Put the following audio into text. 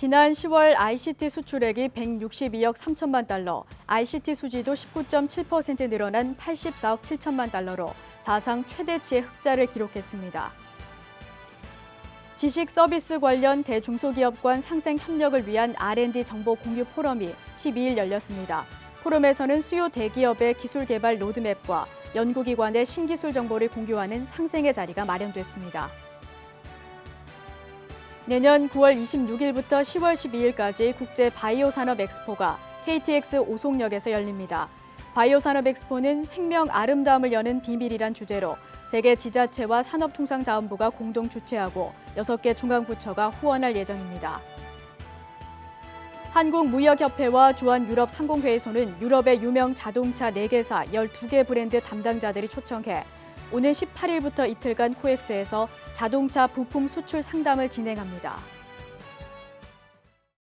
지난 10월 ICT 수출액이 162억 3천만 달러, ICT 수지도 19.7% 늘어난 84억 7천만 달러로 사상 최대치의 흑자를 기록했습니다. 지식 서비스 관련 대중소기업 간 상생 협력을 위한 R&D 정보 공유 포럼이 12일 열렸습니다. 포럼에서는 수요 대기업의 기술 개발 로드맵과 연구기관의 신기술 정보를 공유하는 상생의 자리가 마련됐습니다. 내년 9월 26일부터 10월 12일까지 국제 바이오 산업 엑스포가 KTX 오송역에서 열립니다. 바이오 산업 엑스포는 생명 아름다움을 여는 비밀이란 주제로 세계 지자체와 산업통상자원부가 공동 주최하고 6개 중앙부처가 후원할 예정입니다. 한국무역협회와 주한유럽상공회의소는 유럽의 유명 자동차 4개사 12개 브랜드 담당자들이 초청해 오는 18일부터 이틀간 코엑스에서 자동차 부품 수출 상담을 진행합니다.